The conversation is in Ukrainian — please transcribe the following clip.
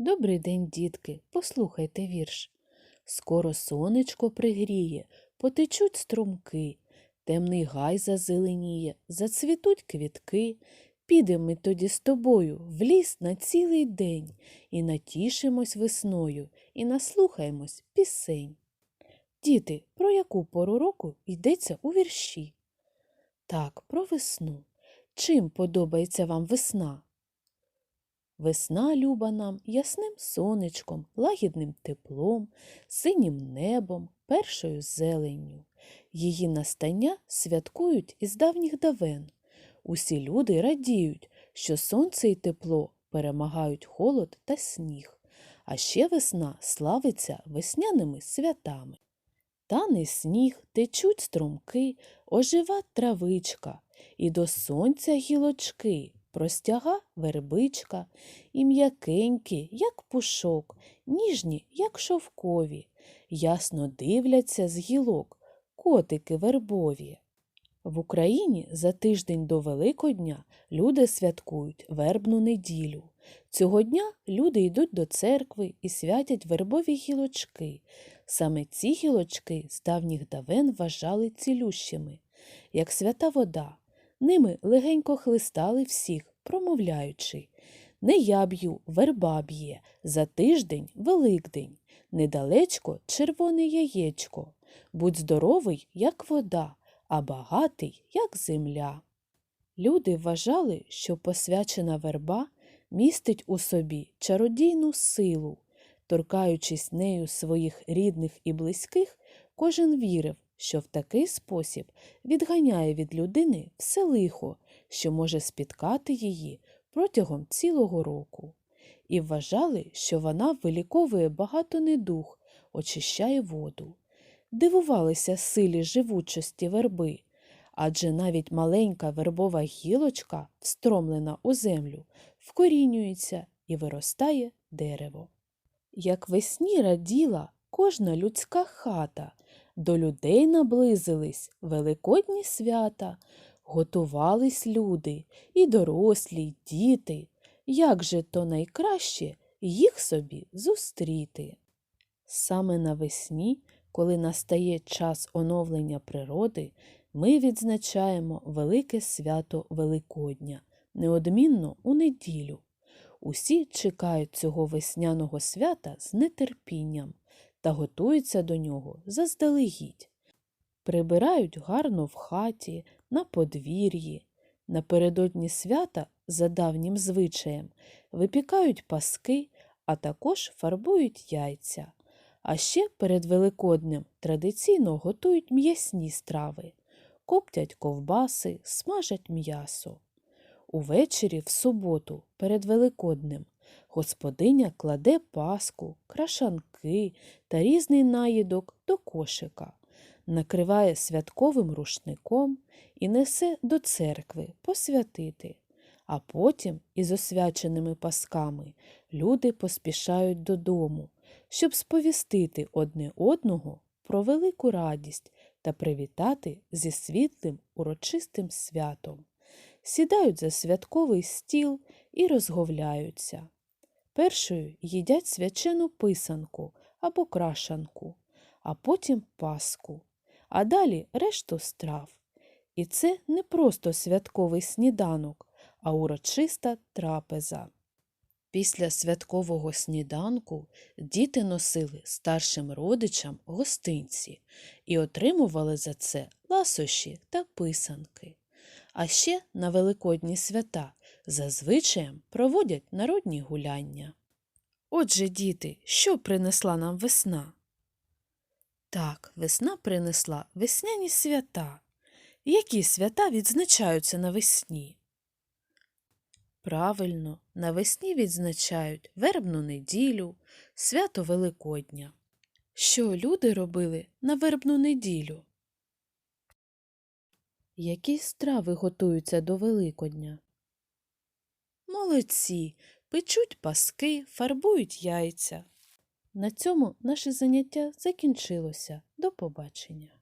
Добрий день, дітки, послухайте вірш. Скоро сонечко пригріє, потечуть струмки, темний гай зазеленіє, зацвітуть квітки. Підемо ми тоді з тобою в ліс на цілий день і натішимось весною, і наслухаємось пісень. Діти, про яку пору року йдеться у вірші? Так, про весну. Чим подобається вам весна? Весна люба нам ясним сонечком, лагідним теплом, синім небом, першою зеленню. Її настання святкують із давніх давен. Усі люди радіють, що сонце і тепло перемагають холод та сніг. А ще весна славиться весняними святами. Тане сніг, течуть струмки, ожива травичка, і до сонця гілочки простяга вербичка, і м'якенькі, як пушок, ніжні, як шовкові, ясно дивляться з гілок котики вербові. В Україні за тиждень до Великодня люди святкують вербну неділю. Цього дня люди йдуть до церкви і святять вербові гілочки. Саме ці гілочки з давніх давен вважали цілющими, як свята вода. Ними легенько хлистали всіх, промовляючи Не я б'ю, верба б'є, за тиждень Великдень, недалечко червоне яєчко. Будь здоровий, як вода, а багатий, як земля. Люди вважали, що посвячена верба містить у собі чародійну силу. Торкаючись нею своїх рідних і близьких, кожен вірив, що в такий спосіб відганяє від людини все лихо, що може спіткати її протягом цілого року, і вважали, що вона виліковує багато недуг, очищає воду. Дивувалися силі живучості верби, адже навіть маленька вербова гілочка, встромлена у землю, вкорінюється і виростає дерево. Як весні раділа кожна людська хата, до людей наблизились великодні свята, готувались люди, і дорослі, й діти. Як же то найкраще їх собі зустріти? Саме навесні, коли настає час оновлення природи, ми відзначаємо велике свято Великодня, неодмінно у неділю. Усі чекають цього весняного свята з нетерпінням та готуються до нього заздалегідь. Прибирають гарно в хаті, на подвір'ї. Напередодні свята, за давнім звичаєм, випікають паски, а також фарбують яйця. А ще перед Великоднем традиційно готують м'ясні страви, коптять ковбаси, смажать м'ясо. Увечері в суботу перед Великоднем господиня кладе паску, крашанки та різний наїдок до кошика, накриває святковим рушником і несе до церкви посвятити. А потім із освяченими пасками люди поспішають додому, щоб сповістити одне одного про велику радість та привітати зі світлим урочистим святом сідають за святковий стіл і розговляються. Першою їдять свячену писанку або крашанку, а потім паску, а далі решту страв. І це не просто святковий сніданок, а урочиста трапеза. Після святкового сніданку діти носили старшим родичам гостинці і отримували за це ласощі та писанки. А ще на великодні свята зазвичай проводять народні гуляння. Отже, діти, що принесла нам весна? Так, весна принесла весняні свята. Які свята відзначаються навесні? Правильно, навесні відзначають вербну неділю, свято Великодня. Що люди робили на вербну неділю? Які страви готуються до Великодня? Молодці, печуть паски, фарбують яйця. На цьому наше заняття закінчилося. До побачення.